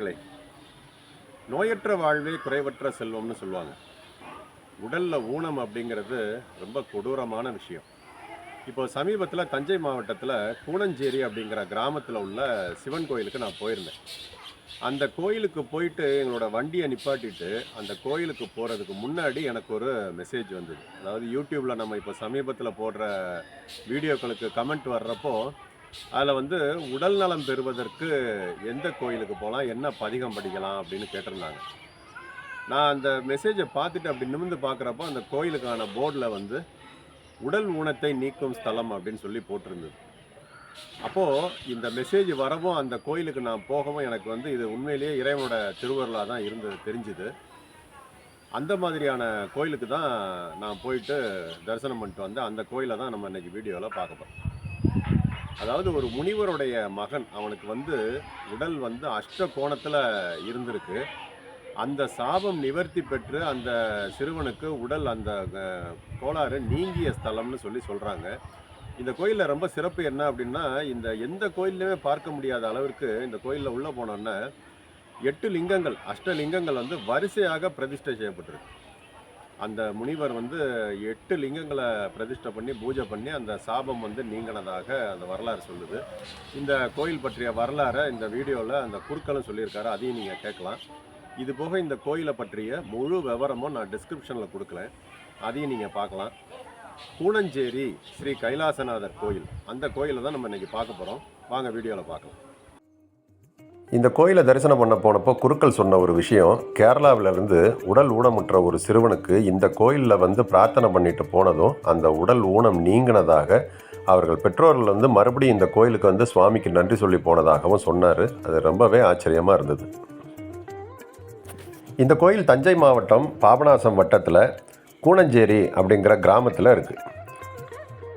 வணக்கம் நேயர்களே நோயற்ற வாழ்வே குறைவற்ற செல்வம்னு சொல்லுவாங்க. உடலில் ஊனம் அப்படிங்கிறது ரொம்ப கொடூரமான விஷயம். இப்போ சமீபத்தில் தஞ்சை மாவட்டத்தில் கூனஞ்சேரி அப்படிங்கிற கிராமத்தில் உள்ள சிவன் கோயிலுக்கு நான் போயிருந்தேன். அந்த கோயிலுக்கு போயிட்டு எங்களோட வண்டியை நிப்பாட்டிட்டு அந்த கோயிலுக்கு போகிறதுக்கு முன்னாடி எனக்கு ஒரு மெசேஜ் வந்தது. அதாவது யூடியூப்பில் நம்ம இப்போ சமீபத்தில் போடுற வீடியோக்களுக்கு கமெண்ட் வர்றப்போ அதில் வந்து உடல் நலம் பெறுவதற்கு எந்த கோயிலுக்கு போகலாம் என்ன பதிகம் படிக்கலாம் அப்படின்னு கேட்டிருந்தாங்க. நான் அந்த மெசேஜை பார்த்துட்டு அப்படி நிமிர்ந்து பார்க்குறப்போ அந்த கோயிலுக்கான போர்டில் வந்து உடல் ஊனத்தை நீக்கும் ஸ்தலம் அப்படின்னு சொல்லி போட்டிருந்தது. அப்போது இந்த மெசேஜ் வரவும் அந்த கோயிலுக்கு நான் போகவும் எனக்கு வந்து இது உண்மையிலேயே இறைவனோட திருவருளாக தான் இருந்தது தெரிஞ்சுது. அந்த மாதிரியான கோயிலுக்கு தான் நான் போயிட்டு தரிசனம் பண்ணிட்டு வந்தேன். அந்த கோயிலை தான் நம்ம இன்றைக்கி வீடியோவில் பார்க்க போகிறோம் அதாவது ஒரு முனிவருடைய மகன் அவனுக்கு வந்து உடல் வந்து அஷ்ட கோணத்தில் இருந்திருக்கு. அந்த சாபம் நிவர்த்தி பெற்று அந்த சிறுவனுக்கு உடல் அந்த கோளாறு நீங்கிய ஸ்தலம்னு சொல்லி சொல்கிறாங்க இந்த கோயிலில் ரொம்ப சிறப்பு என்ன அப்படின்னா இந்த எந்த கோயில்லையுமே பார்க்க முடியாத அளவிற்கு இந்த கோயிலில் உள்ளே போனோன்னா எட்டு லிங்கங்கள் அஷ்ட லிங்கங்கள் வந்து வரிசையாக பிரதிஷ்டை செய்யப்பட்டிருக்கு. அந்த முனிவர் வந்து எட்டு லிங்கங்களை பிரதிஷ்டை பண்ணி பூஜை பண்ணி அந்த சாபம் வந்து நீங்கினதாக அந்த வரலாறு சொல்லுது. இந்த கோயில் பற்றிய வரலாறை இந்த வீடியோவில் அந்த குறுக்களும் சொல்லியிருக்காரு அதையும் நீங்கள் கேட்கலாம். இது போக இந்த கோயிலை பற்றிய முழு விவரமும் நான் டிஸ்கிரிப்ஷனில் கொடுக்குறேன். அதையும் நீங்கள் பார்க்கலாம். கூனஞ்சேரி ஸ்ரீ கைலாசநாதர் கோயில். அந்த கோயிலை தான் நம்ம இன்றைக்கி பார்க்க போகிறோம் வாங்க வீடியோவில் பார்க்கலாம். இந்த கோயிலை தரிசனம் பண்ண போனப்போ குருக்கள் சொன்ன ஒரு விஷயம் கேரளாவிலேருந்து உடல் ஊனமுற்ற ஒரு சிறுவனுக்கு இந்த கோயிலில் வந்து பிரார்த்தனை பண்ணிட்டு போனதும் அந்த உடல் ஊனம் நீங்கினதாக அவர்கள் பெற்றோர்கள் வந்து மறுபடியும் இந்த கோயிலுக்கு வந்து சுவாமிக்கு நன்றி சொல்லி போனதாகவும் சொன்னார். அது ரொம்பவே ஆச்சரியமாக இருந்தது. இந்த கோயில் தஞ்சை மாவட்டம் பாபநாசம் வட்டத்தில் கூனஞ்சேரி அப்படிங்கிற கிராமத்தில் இருக்குது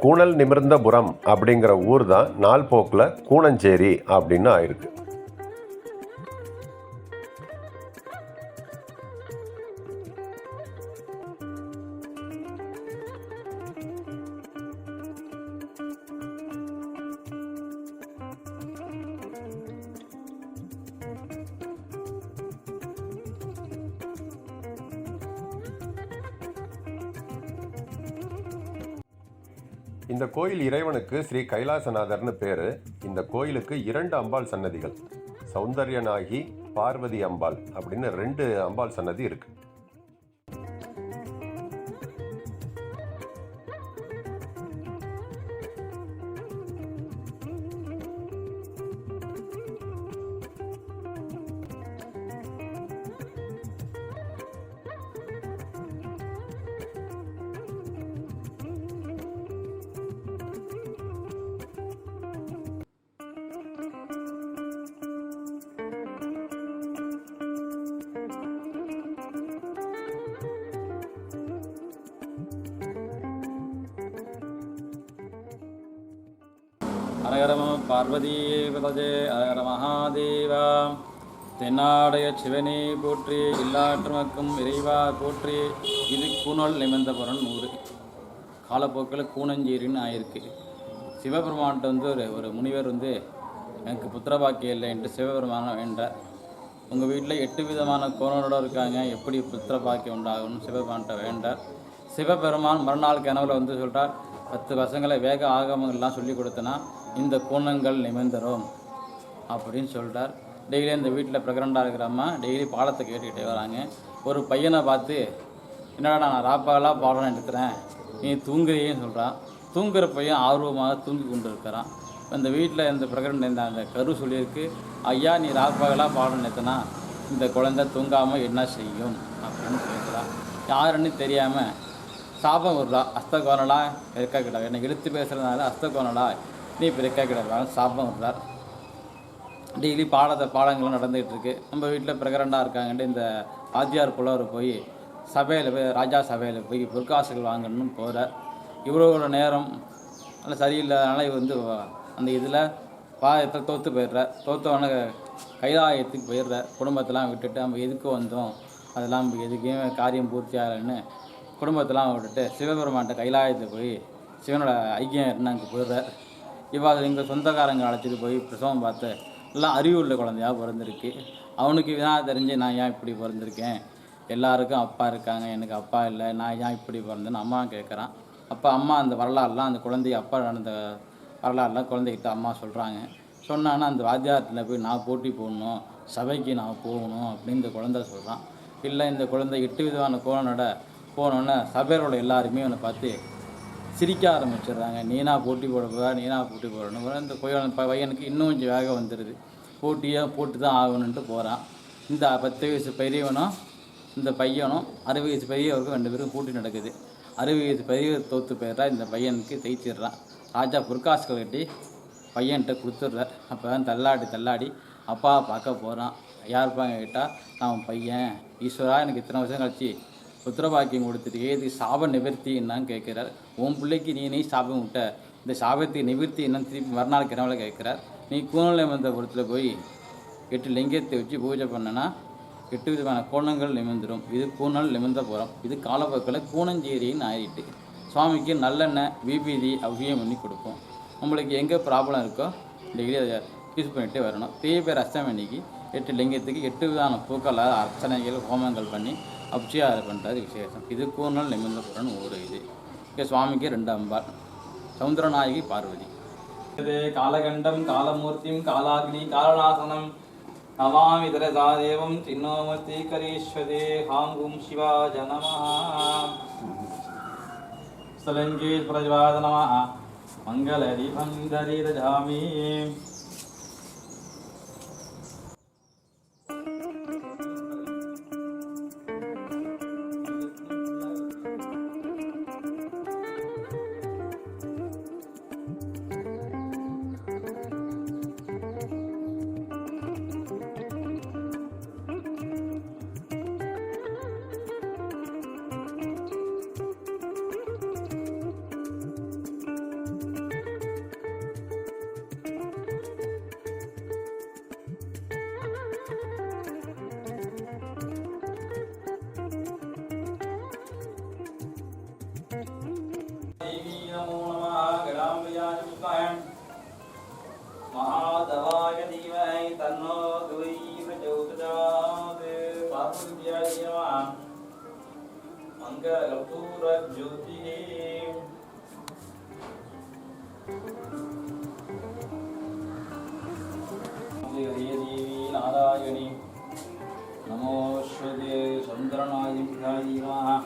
கூனல் நிமிர்ந்தபுரம் அப்படிங்கிற ஊர் தான் நாள் போக்கில் கூனஞ்சேரி அப்படின்னு ஆயிருக்கு. இந்த கோயில் இறைவனுக்கு ஸ்ரீ கைலாசநாதர்னு பேர். இந்த கோயிலுக்கு இரண்டு அம்பாள் சன்னதிகள். சௌந்தர்யநாகி பார்வதி அம்பாள் அப்படின்னு ரெண்டு அம்பாள் சன்னதி இருக்குது அரகரம பார்வதீபதே அரகர மகாதேவா தென்னாடைய சிவனே போற்றி எல்லாற்றுமக்கும் இறைவா போற்றி இது கூணல் நிமிர்ந்தபுரம் ஊர் காலப்போக்கில் கூனஞ்சேரின்னு ஆயிருக்கு. சிவபெருமான்கிட்ட வந்து ஒரு ஒரு முனிவர் வந்து எனக்கு புத்திரபாக்கியம் இல்லை என்று சிவபெருமான வேண்டார் உங்கள் வீட்டில் எட்டு விதமான கோணலோட இருக்காங்க எப்படி புத்திரபாக்கியம் உண்டாகும்னு சிவபெருமான்கிட்ட வேண்டார். சிவபெருமான் மறுநாள் கனவில் வந்து சொல்கிறார் பத்து பசங்களை வேக ஆகமங்கள்லாம் சொல்லி கொடுத்தனா இந்த கோணங்கள் நிமிர்ந்தரும் அப்படின்னு சொல்லிட்டார் டெய்லி இந்த வீட்டில் ப்ரெக்னெண்ட்டாக இருக்கிறம்மா டெய்லி பாடத்தை கேட்டுக்கிட்டே வராங்க. ஒரு பையனை பார்த்து என்னடா நான் ராப்பாலாம் பாடம் எடுக்கிறேன் நீ தூங்குறியேன்னு சொல்கிறான் தூங்குற பையன் ஆர்வமாக தூங்கி கொண்டு இருக்கிறான் இந்த வீட்டில் இந்த பிரகடன இந்த அந்த கரு சொல்லியிருக்கு ஐயா நீ ராப்பாகலாம் பாடம் எடுத்தனா இந்த குழந்தை தூங்காமல் என்ன செய்யும்? அப்படின்னு கேட்குறான் யாருன்னு தெரியாமல் சாபம் விடுறா அஸ்தகோணலா? இருக்க கிடாது என்னை இழுத்து பேசுகிறதுனால அஸ்தகோணலா? நீ இப்போ இருக்க கிடாது சாபம் டெய்லி பாடத்தை பாடங்களும் நடந்துகிட்டு இருக்கு நம்ம வீட்டில் பிரகரண்டாக இருக்காங்கன்ட்டு இந்த ஆத்தியார் புலவர் போய் சபையில் போய் ராஜா சபையில் போய் பொற்காசுகள் வாங்கணும்னு போகிறார் இவ்வளோ நேரம் நல்லா சரியில்லாதனால இவர் வந்து அந்த இதில் பாயத்தில் தோற்று போயிடுறார் தோற்றவன கைலாயத்துக்கு போயிடுறார் குடும்பத்தெல்லாம் விட்டுட்டு நம்ம எதுக்கு வந்தோம்? அதெல்லாம் எதுக்குமே காரியம் பூர்த்தி ஆகலைன்னு குடும்பத்தெல்லாம் விட்டுட்டு சிவபெருமான்கிட்ட கைலாயத்துக்கு போய் சிவனோட ஐக்கியம் என்ன அங்கே போயிடுறார் இவ்வாறு எங்கள் சொந்தக்காரங்க அழைச்சிட்டு போய் பிரசவம் பார்த்து எல்லாம் அறிவுள்ள குழந்தையாக குழந்தையா பிறந்திருக்கு. அவனுக்கு தான் தெரிஞ்சு நான் ஏன் இப்படி பிறந்திருக்கேன்? எல்லாருக்கும் அப்பா இருக்காங்க எனக்கு அப்பா இல்லை நான் ஏன் இப்படி பிறந்தேன்னு அம்மா கேட்குறான். அப்போ அம்மா அந்த வரலாறுலாம் அந்த குழந்தைய அப்பா நடந்த வரலாறுலாம் குழந்தைகிட்ட அம்மா சொல்கிறாங்க சொன்னான்னா அந்த வாத்தியாரத்தில் போய் நான் போட்டி போடணும் சபைக்கு நான் போகணும் அப்படின்னு இந்த குழந்தை சொல்கிறான் இல்லை இந்த குழந்தை எட்டு விதமான கோணனோட போனோன்னே சபையரோட எல்லாருமே அவனை பார்த்து சிரிக்க ஆரம்பிச்சிடுறாங்க. நீனா போட்டி போட போகிறா நீனா போட்டி போடணும். இந்த பையன் பையனுக்கு இன்னும் கொஞ்சம் வேகம் வந்துடுது போட்டியாக போட்டு தான் ஆகணுன்ட்டு போகிறான் இந்த பத்து வயசு பெரியவனும் இந்த பையனும் அறுபது வயசு பெரியவருக்கும் ரெண்டு பேரும் போட்டி நடக்குது. அறுபது வயசு பெரியவர் தோற்று போயிடுறா இந்த பையனுக்கு தைச்சிடுறான் ராஜா புர்காஸ்கள் கட்டி பையன்கிட்ட கொடுத்துட்றார். அப்போ தான் தள்ளாடி தள்ளாடி அப்பா பார்க்க போகிறான் யாருப்பாங்க கேட்டால் நான் உன் பையன். ஈஸ்வரா எனக்கு இத்தனை வருஷம் கழிச்சு புத்திரபாக்கியம் கொடுத்துட்டு ஏது சாப நிவர்த்தி என்னன்னு கேட்குறார். உன் பிள்ளைக்கு நீ நீ சாபம் விட்ட. இந்த சாபத்தை நிவர்த்தி என்னன்னு திருப்பி மறுநாள் கிணவுல கேட்குறார். நீ கூனலை மந்தபுரத்தில் போய் எட்டு லிங்கத்தை வச்சு பூஜை பண்ணனா எட்டு விதமான கோணங்கள் நிமிர்ந்துடும் இது கூணல் நிமிர்ந்தபுரம் இது காலப்போக்கில் கூணஞ்சேரின்னு ஆயிட்டு. சுவாமிக்கு நல்லெண்ணெய் விபிதி அவ்வியம் பண்ணி கொடுப்போம். உங்களுக்கு எங்கே ப்ராப்ளம் இருக்கோ டெய்லி அதை யூஸ் பண்ணிகிட்டே வரணும். தேய பேர் அஷ்டமி அன்னைக்கு எட்டு லிங்கத்துக்கு எட்டு விதமான பூக்களால் அர்ச்சனைகள் ஹோமங்கள் பண்ணி அபிஷேகம் பண்ணுறது விசேஷம். இது கூர்நல் நிமிர்ந்தபுரன் ஊர் இது. இங்கே சுவாமிக்கு ரெண்டு அம்பாள். சவுந்தரநாயகி பார்வதி. இது காலகண்டம் காலமூர்த்தியும் காலாக்னி காலநாசனம். நமாமி தரசாதேவம் சின்னோமூர்த்தி கரீஸ்வதே ஹாங்கும் சிவாஜ நம ஸ்தலங்கே பிரஜவாத நம. மங்களதீபம் தரிதஜாமி. देवी காந்தியாயமான் மங்களபூர ஜோதியே நாராயணி நமோ ஸ்ருதே சந்திரநாயிகாயிமாக